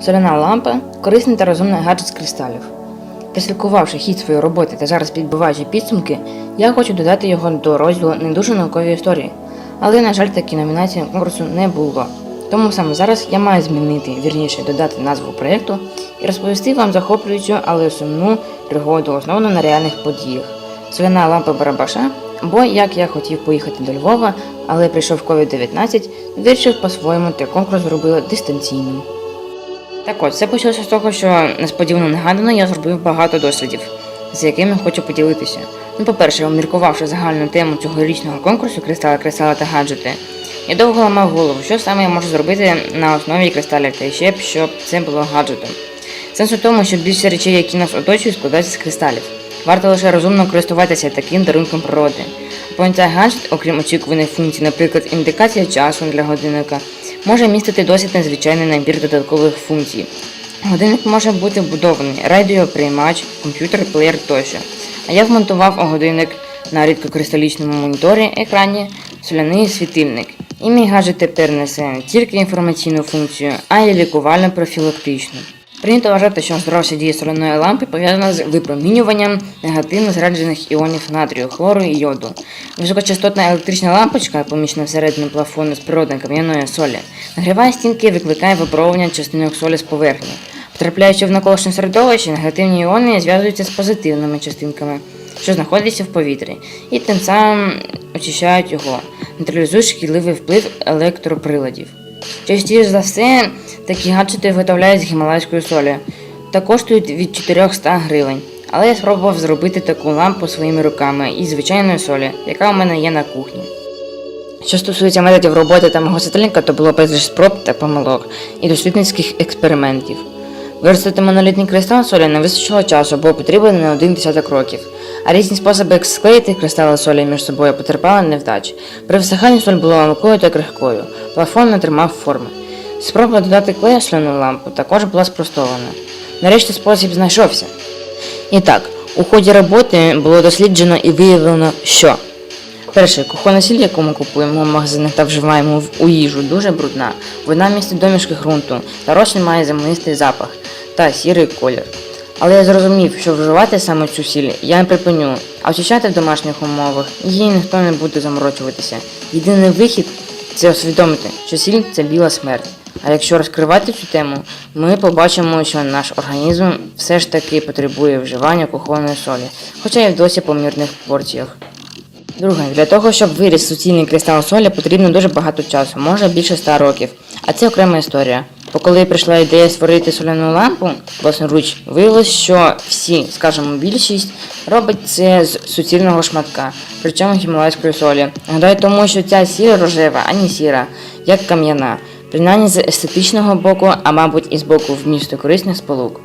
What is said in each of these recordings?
Соляна лампа корисний та розумний гаджет з кристалів. Прослідкувавши хід своєї роботи та зараз підбиваючи підсумки, я хочу додати його до розділу не дуже наукові історії. Але, на жаль, такі номінації конкурсу не було. Тому саме зараз я маю змінити, вірніше додати назву проєкту і розповісти вам захоплюючу, але сумну пригоду, основану на реальних подіях. Соляна лампа Барабаша, бо як я хотів поїхати до Львова, але прийшов COVID-19, вирішив по-своєму та конкурс зробили дистанційним. Так от, все почалося з того, що несподівано негадано я зробив багато дослідів, з якими хочу поділитися. Ну, по-перше, обміркувавши загальну тему цьогорічного конкурсу кристали, кристали та гаджети, я довго ламав голову, що саме я можу зробити на основі кристалів та ще б, щоб це було гаджетом. Сенс у тому, що більше речей, які нас оточують, складаються з кристалів. Варто лише розумно користуватися таким дарунком природи. Поняття гаджет, окрім очікуваних функцій, наприклад, індикація часу для годинника, може містити досить незвичайний набір додаткових функцій. Годинник може бути вбудований радіоприймач, комп'ютер, плеєр тощо. А я вмонтував годинник на рідкокристалічному моніторі екрані соляний світильник. І мій гаджет тепер несе не тільки інформаційну функцію, а й лікувально-профілактичну. Прийнято вважати, що здоров'я дії соляної лампи пов'язана з випромінюванням негативно зраджених іонів натрію, хлору і йоду. Високочастотна електрична лампочка, поміщена всередину плафону з природної кам'яної солі, нагріває стінки і викликає випробування частинок солі з поверхні. Потрапляючи в навколишнє середовище, негативні іони зв'язуються з позитивними частинками, що знаходяться в повітрі, і тим самим очищають його, нейтралізують шкідливий вплив електроприладів. Частіше за все, такі гаджети виготовляють з гімалайської солі та коштують від 400 гривень. Але я спробував зробити таку лампу своїми руками із звичайної солі, яка у мене є на кухні. Що стосується методів роботи та мого світильника, то було безліч спроб та помилок і дослідницьких експериментів. Виростити монолітний кристал солі не вистачило часу, бо потрібно не один десяток років, а різні способи склеїти кристали солі між собою потерпали невдач. При всиханні соль була мілкою та крихкою, плафон не тримав форми. Спроба додати клею в лампу також була спростована. Нарешті спосіб знайшовся. І так, у ході роботи було досліджено і виявлено, що Перше, кухонна сіль, яку ми купуємо в магазинах та вживаємо у їжу, дуже брудна. Вона містить домішки ґрунту, та розчин має землистий запах та сірий колір. Але я зрозумів, що вживати саме цю сіль я не припиню, а очищати в домашніх умовах її ніхто не буде заморочуватися. Єдиний вихід це усвідомити, що сіль це біла смерть. А якщо розкривати цю тему, ми побачимо, що наш організм все ж таки потребує вживання кухонної солі, хоча й в досі помірних порціях. Друге, для того, щоб виріс суцільний кристал солі, потрібно дуже багато часу, може більше ста років. А це окрема історія. Бо коли прийшла ідея створити соляну лампу власноруч, виявилось, що всі, скажімо, більшість робить це з суцільного шматка, причому гімалайської солі. Гадаю, тому що ця сіра рожева, а не сіра, як кам'яна, принаймні з естетичного боку, а мабуть і з боку вмісту корисних сполук.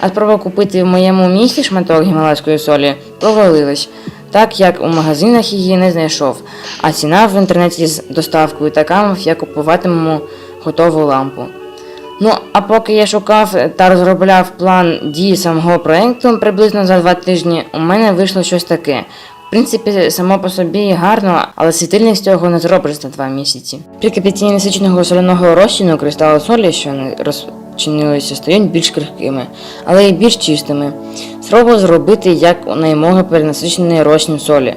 А спроба купити в моєму місті шматок гімалайської солі провалилась так як у магазинах її не знайшов, а ціна в інтернеті з доставкою така, як купуватимемо готову лампу. Ну, а поки я шукав та розробляв план дії самого проєкту приблизно за два тижні, у мене вийшло щось таке. Принципі, само по собі гарно, але світильник з цього не зробиш за два місяці. При кипятінні насиченого соляного розчину кристали солі, що не розчинилися, стають більш крихкими, але й більш чистими. Спробував зробити як у наймога перенасичений розчин солі.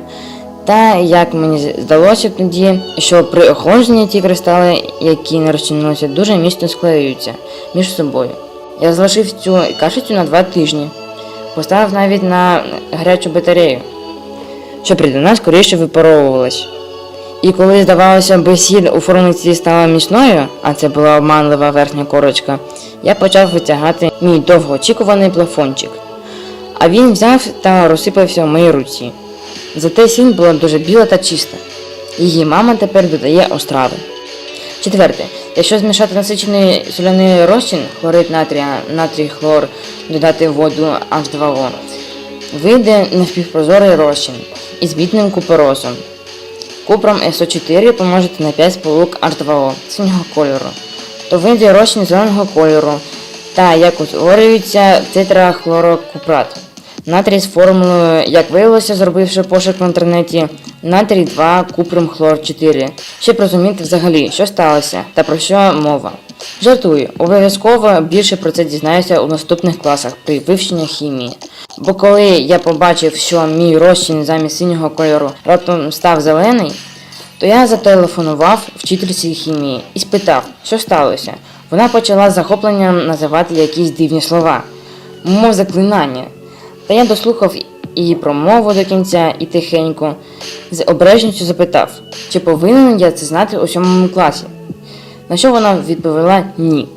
Та як мені здалося тоді, що при охолодженні ті кристали, які не розчинилися, дуже міцно склеюються між собою. Я залишив цю кашицю на два тижні, поставив навіть на гарячу батарею, щоб рідина скоріше випаровувалась. І коли, здавалося би, сіль у формиці стала міцною, а це була обманлива верхня корочка, я почав витягати мій довгоочікуваний плафончик. А він взяв та розсипався в моїй руці. Зате сіль була дуже біла та чиста. Її мама тепер додає острави. Четверте, якщо змішати насичений соляний розчин, хлорид натрія, натрій хлор, додати воду H2O, вийде напівпрозорий розчин із бітним куперозом. Купром СО4 помножити на 5 сполук H2O синього кольору, то вийде розчин зеленого кольору та як утворюється тетрахлорокупрат. Натрій з формулою, як виявилося, зробивши пошук в інтернеті, натрій 2 купрум хлор 4, щоб розуміти взагалі, що сталося та про що мова. Жартую, обов'язково більше про це дізнаюся у наступних класах при вивченні хімії. Бо коли я побачив, що мій розчин замість синього кольору раптом став зелений, то я зателефонував вчительці хімії і спитав, що сталося. Вона почала з захопленням називати якісь дивні слова, мов заклинання. Та я дослухав її промову до кінця і тихенько з обережністю запитав, чи повинен я це знати у сьомому класі. На що вона відповіла ні.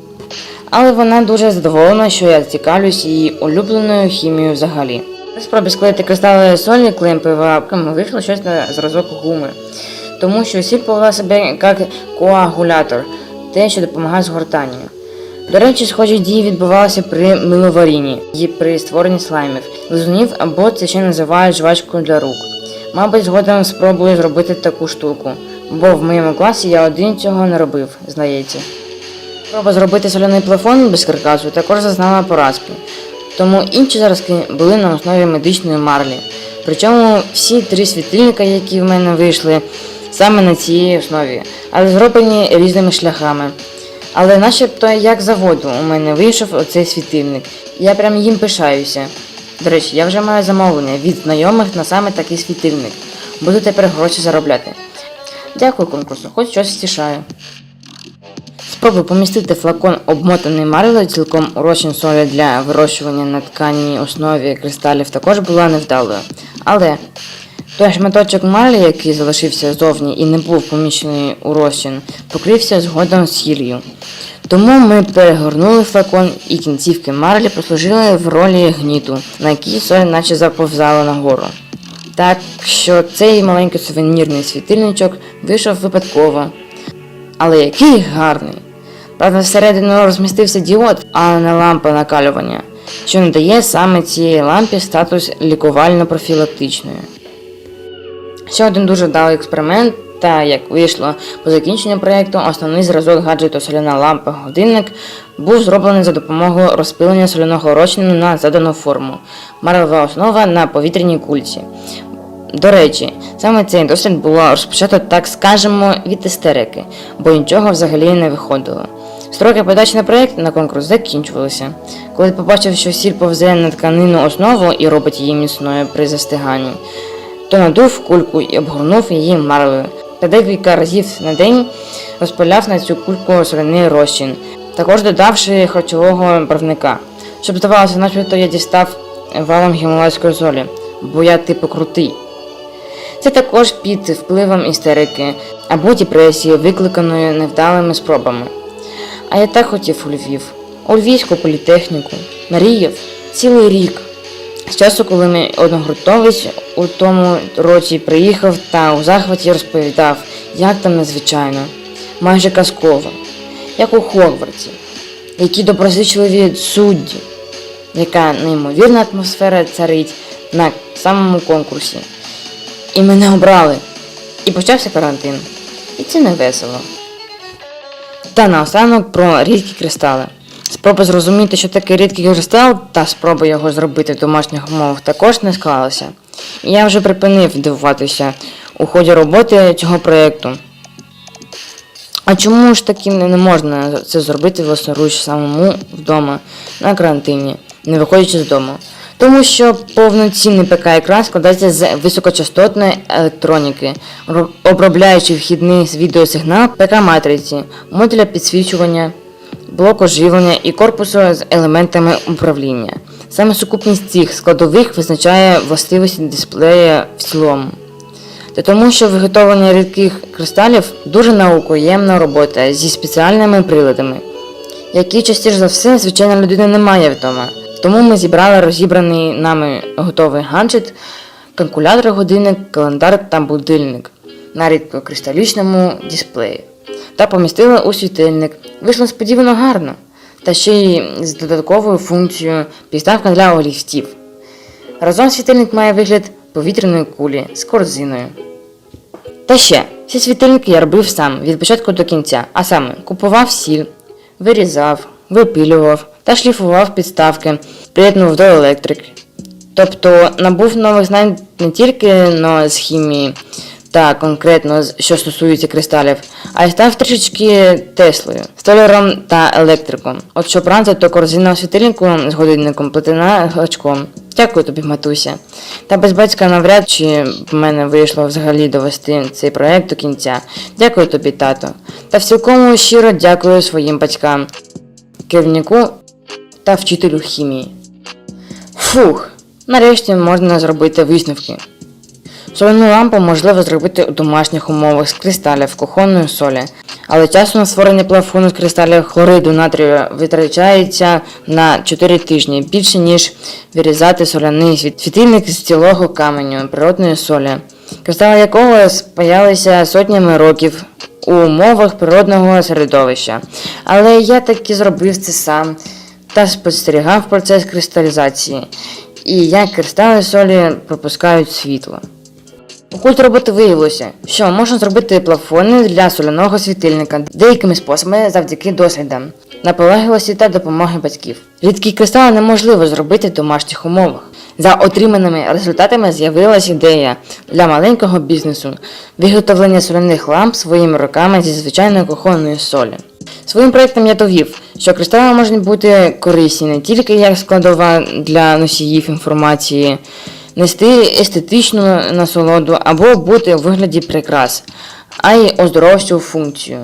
Але вона дуже задоволена, що я цікавлюсь її улюбленою хімією взагалі. При спробі склеїти кристали солі клеєм ПВА вийшло щось на зразок гуми, тому що сіль повела себе як коагулятор, те, що допомагає згортанню. До речі, схожі дії відбувалися при миловарінні і при створенні слаймів, лизунів або це ще називають жвачкою для рук. Мабуть, згодом спробую зробити таку штуку, бо в моєму класі я один цього не робив, здається. Спроба зробити соляний плафон без каркасу також зазнала поразки, тому інші зразки були на основі медичної марлі. Причому всі три світильника, які в мене вийшли, саме на цій основі, але зроблені різними шляхами. Але начебто як заводу у мене вийшов оцей світильник. Я прям їм пишаюся. До речі, я вже маю замовлення від знайомих на саме такий світильник. Буду тепер гроші заробляти. Дякую конкурсу, хоч щось втішаю. Спроби помістити флакон обмотаний марлею цілком у солі для вирощування на тканій основі кристалів також була невдалою. Але той шматочок марлі, який залишився зовні і не був поміщений у розчин, покрився згодом сіллю. Тому ми перегорнули флакон і кінцівки марлі послужили в ролі гніту, на якій соль наче заповзала нагору. Так що цей маленький сувенірний світильничок вийшов випадково. Але який гарний! Правда, всередину розмістився діод, а не лампа накалювання, що надає саме цій лампі статус лікувально-профілактичної. Ще один дуже вдалий експеримент, та як вийшло по закінченню проєкту, основний зразок гаджету соляна лампа годинник був зроблений за допомогою розпилення соляного розчину на задану форму, марлова основа на повітряній кульці. До речі, саме цей досвід було розпочато, так скажемо, від істерики, бо нічого взагалі не виходило. Строки подачі на проєкт на конкурс закінчувалися. Коли побачив, що сіль повзе на тканину основу і робить її міцною при застиганні, то надув кульку і обгорнув її марлею. Та декілька разів на день розпиляв на цю кульку соляний розчин, також додавши харчового барвника, щоб здавалося, начебто я дістав валом гімалайської солі, бо я типу крутий. Це також під впливом істерики або депресії, викликаної невдалими спробами. А я так хотів у Львів, у Львівську політехніку, мріяв цілий рік. З часу, коли мій одногрунтовець у тому році приїхав та у захваті розповідав, як там незвичайно, майже казково, як у Хогвартсі, які доброзичливі судді, яка неймовірна атмосфера царить на самому конкурсі. І мене обрали. І почався карантин. І це не весело. Та наостанок про рідкі кристали. Спроба зрозуміти, що таке рідкий кристал, та спроба його зробити в домашніх умовах також не склалася. І я вже припинив дивуватися у ході роботи цього проєкту. А чому ж таки не можна це зробити власноруч самому вдома на карантині, не виходячи з дому? Тому що повноцінний ПК-екран складається з високочастотної електроніки, обробляючи вхідний відеосигнал ПК-матриці, модуля підсвічування, блоку живлення і корпусу з елементами управління. Саме сукупність цих складових визначає властивості дисплея в цілому. Та тому, що виготовлення рідких кристалів дуже наукоємна робота зі спеціальними приладами, які частіше за все звичайна людина не має вдома. Тому ми зібрали розібраний нами готовий гаджет, калькулятор, годинник, календар та будильник на рідкокристалічному дисплеї та помістили у світильник. Вийшло сподівано гарно, та ще й з додатковою функцією підставка для олівців. Разом світильник має вигляд повітряної кулі з корзиною. Та ще, всі світильники я робив сам від початку до кінця, а саме купував сіль, вирізав, випилював та шліфував підставки, приєднував до електрики. Тобто набув нових знань не тільки но з хімії, та конкретно що стосується кристалів, а й став трішечки Теслою, столяром та електриком. От що пранце, то корзина світильнику з годинником плетена гачком. Дякую тобі, матуся. Та без батька навряд чи в мене вийшло взагалі довести цей проект до кінця. Дякую тобі, тато. Та в цілкому щиро дякую своїм батькам, керівнику та вчителю хімії. Фух, нарешті можна зробити висновки. Соляну лампу можливо зробити у домашніх умовах з кристалів кухонної солі, але часу на створення плафону з кристалів хлориду натрію витрачається на 4 тижні більше, ніж вирізати соляний світ- світильник з цілого каменю природної солі, кристали якого спаялися сотнями років у умовах природного середовища. Але я таки зробив це сам та спостерігав процес кристалізації і як кристали солі пропускають світло. У ході роботи виявилося, що можна зробити плафони для соляного світильника деякими способами завдяки дослідам, наполегливості та допомоги батьків. Рідкі кристали неможливо зробити в домашніх умовах. За отриманими результатами з'явилася ідея для маленького бізнесу виготовлення соляних ламп своїми руками зі звичайної кухонної солі. Своїм проєктом я довів, що кристали можуть бути корисні не тільки як складова для носіїв інформації, нести естетичну насолоду або бути у вигляді прикрас, а й оздоровчу функцію.